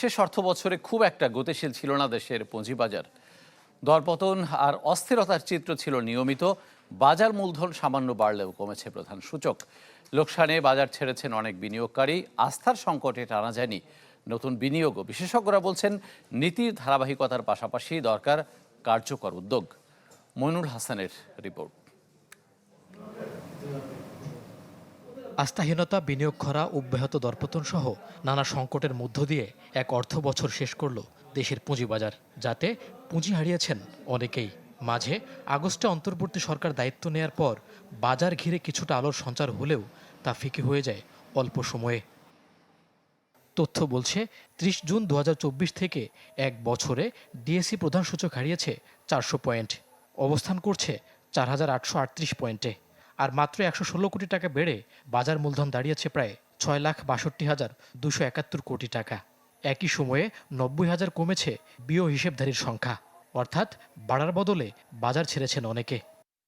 শেষ অর্থ বছরে খুব একটা গতিশীল ছিল না দেশের পুঁজিবাজার। দরপতন আর অস্থিরতার চিত্র ছিল নিয়মিত। বাজার মূলধন সামান্য বাড়লেও কমেছে প্রধান সূচক। লোকসানে বাজার ছেড়েছেন অনেক বিনিয়োগকারী। আস্থার সংকটে টানা যায়নি নতুন বিনিয়োগও বিশেষজ্ঞরা বলছেন, নীতির ধারাবাহিকতার পাশাপাশি দরকার কার্যকর উদ্যোগ। মইনুল হাসানের রিপোর্ট। আস্থাহীনতা, বিনিয়োগ খরা, অব্যাহত দরপতন সহ নানা সংকটের মধ্য দিয়ে এক অর্থ বছর শেষ করল দেশের পুঁজিবাজার, যাতে পুঁজি হারিয়েছেন অনেকেই। মাঝে আগস্টে অন্তর্বর্তী সরকার দায়িত্ব নেয়ার পর বাজার ঘিরে কিছুটা আলোর সঞ্চার হলেও তা ফিকে হয়ে যায় অল্প সময়ে। তথ্য বলছে, ত্রিশ জুন দু হাজার চব্বিশ থেকে এক বছরে ডিএসসি প্রধান সূচক হারিয়েছে চারশো পয়েন্ট। অবস্থান করছে চার হাজার আটশো আটত্রিশ পয়েন্টে। আর মাত্র একশো ষোলো কোটি টাকা বেড়ে বাজার মূলধন দাঁড়িয়েছে প্রায় ছয় লাখ বাষট্টি হাজার দুশো একাত্তর কোটি টাকা। একই সময়ে নব্বই হাজার কমেছে বিও হিসেবধারীর সংখ্যা। অর্থাৎ বাড়ার বদলে বাজার ছেড়েছেন অনেকে।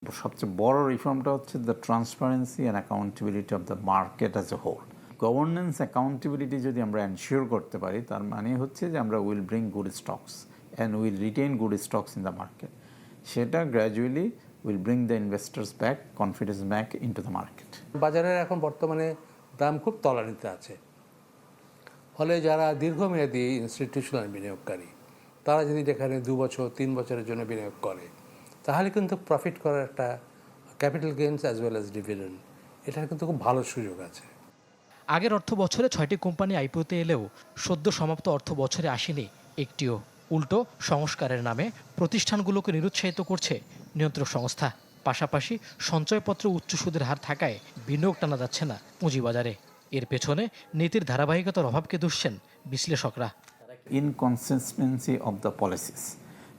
সবচেয়ে বড় রিফর্মটা হচ্ছে the transparency and accountability of the market as a whole governance accountability যদি আমরা এনশিওর করতে পারি, তার মানে হচ্ছে যে আমরা will bring good stocks and will retain good stocks in the market সেটা gradually will bring the investors back confidence back into the market বাজারের এখন বর্তমানে দাম খুব তলানিতে আছে। ফলে যারা দীর্ঘমেয়াদী ইনস্টিটিউশনাল বিনিয়োগকারী তারা যদি যেখানে দু বছর তিন বছরের জন্য বিনিয়োগ করে তাহলে কিন্তু প্রফিট করার একটা capital gains as well as dividend এটার কিন্তু খুব ভালো সুযোগ আছে। আগের অর্থ বছরে ছয়টি কোম্পানি আইপিওতে এলেও সদ্য সমাপ্ত অর্থ বছরে আসেনি একটিও। উল্টো সংস্কারের নামে প্রতিষ্ঠানগুলোকে নিরুৎসাহিত করছে নিয়ন্ত্রক সংস্থা। পাশাপাশি সঞ্চয়পত্র উচ্চ সুদের হার থাকায় বিনিয়োগ টানা যাচ্ছে না পুঁজিবাজারে। এর পেছনে নীতির ধারাবাহিকতার অভাবকে দুষছেন বিশ্লেষকরা। ইনকনসিস্টেন্সি অফ দ্য পলিসিস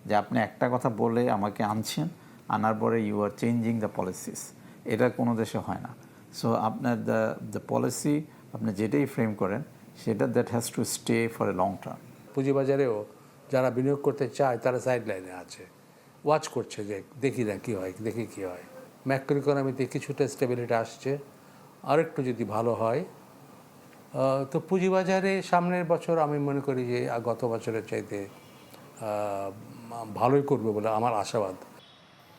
যে আপনি একটা কথা বলে আমাকে আনছেন আনার পরে you are changing the policies এটা কোনো দেশে হয় না। সো আপনার দ্য দ্য পলিসি আপনি যেটাই ফ্রেম করেন সেটা that has to stay for a long term পুঁজিবাজারেও যারা বিনিয়োগ করতে চায়, তারা সাইড লাইনে আছে। ওয়াচ করছে যে দেখি না কী হয়, দেখি কী হয়। ম্যাক্রো ইকোনমিতে কিছুটা স্টেবিলিটি আসছে। আরেকটু যদি ভালো হয় তো পুঁজিবাজারে সামনের বছর আমি মনে করি যে গত বছরের চাইতে ভালোই করবে বলে আমার আশাবাদ।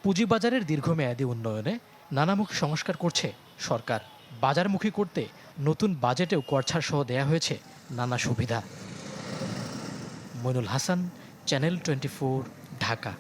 পুঁজিবাজারের দীর্ঘমেয়াদী উন্নয়নে নানামুখী সংস্কার করছে সরকার। বাজারমুখী করতে নতুন বাজেটেও করছাড় সহ দেয়া হয়েছে নানা সুবিধা। Moinul Hasan channel twenty Dhaka